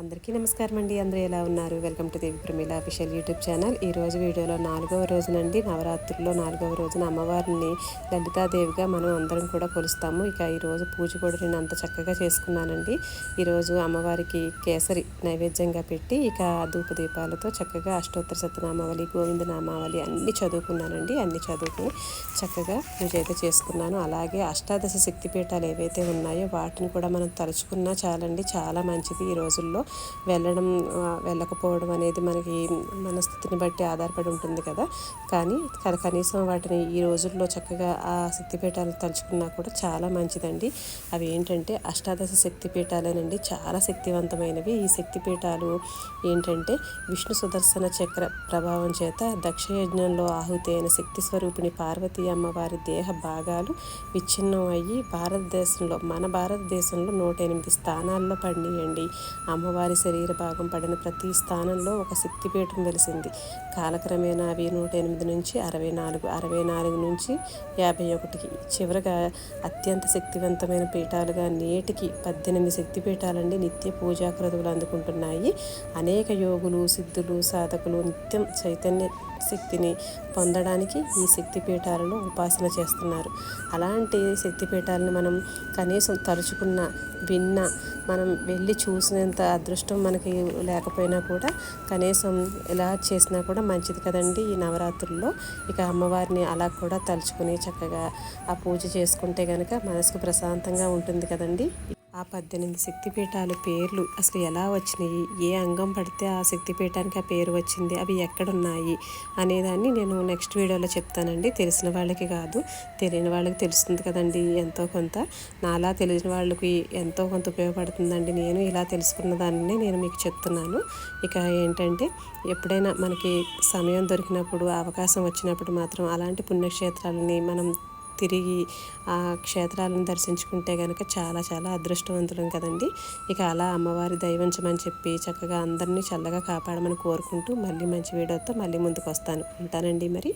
అందరికీ నమస్కారం అండి. అందరూ ఎలా ఉన్నారు? Welcome to Devi Pramila official YouTube channel ఈ రోజు వీడియోలో నాలుగవ రోజునండి. నవరాత్రుల్లో నాలుగవ రోజున అమ్మవారిని లలితాదేవిగా మనం అందరం కూడా కొలుస్తాము. ఇక ఈరోజు పూజ కూడా నేను అంత చక్కగా చేసుకున్నానండి. ఈరోజు అమ్మవారికి కేసరి నైవేద్యంగా పెట్టి ఇక ధూప దీపాలతో చక్కగా అష్టోత్తర శతనామావళి గోవింద నామావళి అన్నీ చదువుకున్నానండి. అన్నీ చదువుకుని చక్కగా పూజ అయితే చేసుకున్నాను. అలాగే అష్టాదశ శక్తిపీఠాలు ఏవైతే ఉన్నాయో వాటిని కూడా మనం తలుచుకున్నా చాలండి. చాలా మంచిది ఈ రోజుల్లో. వెళ్ళడం వెళ్ళకపోవడం అనేది మనకి మనస్థితిని బట్టి ఆధారపడి ఉంటుంది కదా. కానీ కనీసం వాటిని ఈ రోజుల్లో చక్కగా ఆ శక్తిపీఠాలు తలుచుకున్నా కూడా చాలా మంచిదండి. అవి ఏంటంటే అష్టాదశ శక్తిపీఠాలేనండి. చాలా శక్తివంతమైనవి. ఈ శక్తిపీఠాలు ఏంటంటే విష్ణు సుదర్శన చక్ర ప్రభావం చేత దక్షయజ్ఞంలో ఆహుతి అయిన శక్తి స్వరూపిణి పార్వతీ అమ్మవారి దేహ భాగాలు విచ్ఛిన్నం అయ్యి భారతదేశంలో మన భారతదేశంలో నూట ఎనిమిది స్థానాల్లో పండియండి. అమ్మవారి శరీర భాగం పడిన ప్రతి స్థానంలో ఒక శక్తిపీఠం వెలిసింది. కాలక్రమేణా అవి నూట ఎనిమిది నుంచి అరవై నాలుగు అరవై నాలుగు నుంచి యాభై ఒకటికి. చివరగా అత్యంత శక్తివంతమైన పీఠాలుగా నేటికి పద్దెనిమిది శక్తిపీఠాలండి నిత్య పూజా క్రతువులు అందుకుంటున్నాయి. అనేక యోగులు సిద్ధులు సాధకులు నిత్యం చైతన్య శక్తిని పొందడానికి ఈ శక్తిపీఠాలను ఉపాసన చేస్తున్నారు. అలాంటి శక్తిపీఠాలను మనం కనీసం తలుచుకున్న విన్న మనం వెళ్ళి చూసినంత అదృష్టం మనకి లేకపోయినా కూడా కనీసం ఎలా చేసినా కూడా మంచిది కదండి ఈ నవరాత్రుల్లో. ఇక అమ్మవారిని అలా కూడా తలుచుకుని చక్కగా ఆ పూజ చేసుకుంటే కనుక మనసుకు ప్రశాంతంగా ఉంటుంది కదండి. ఆ పద్దెనిమిది శక్తిపీఠాలు పేర్లు అసలు ఎలా వచ్చినాయి? ఏ అంగం పడితే ఆ శక్తిపీఠానికి ఆ పేరు వచ్చింది? అవి ఎక్కడున్నాయి? అనేదాన్ని నేను నెక్స్ట్ వీడియోలో చెప్తానండి. తెలిసిన వాళ్ళకి కాదు తెలియని వాళ్ళకి తెలుస్తుంది కదండి. ఎంతో కొంత నాలా తెలిసిన వాళ్ళకి ఎంతో కొంత ఉపయోగపడుతుందండి. నేను ఇలా తెలుసుకున్న దాన్ని నేను మీకు చెప్తున్నాను. ఇక ఏంటంటే ఎప్పుడైనా మనకి సమయం దొరికినప్పుడు అవకాశం వచ్చినప్పుడు మాత్రం అలాంటి పుణ్యక్షేత్రాలని మనం తిరిగి ఆ క్షేత్రాలను దర్శించుకుంటే కనుక చాలా చాలా అదృష్టవంతులం కదండి. ఇక అలా అమ్మవారి దైవంచమని చెప్పి చక్కగా అందరినీ చల్లగా కాపాడమని కోరుకుంటూ మళ్ళీ మంచి వీడియోతో మళ్ళీ ముందుకు వస్తాను ఉంటానండి మరి.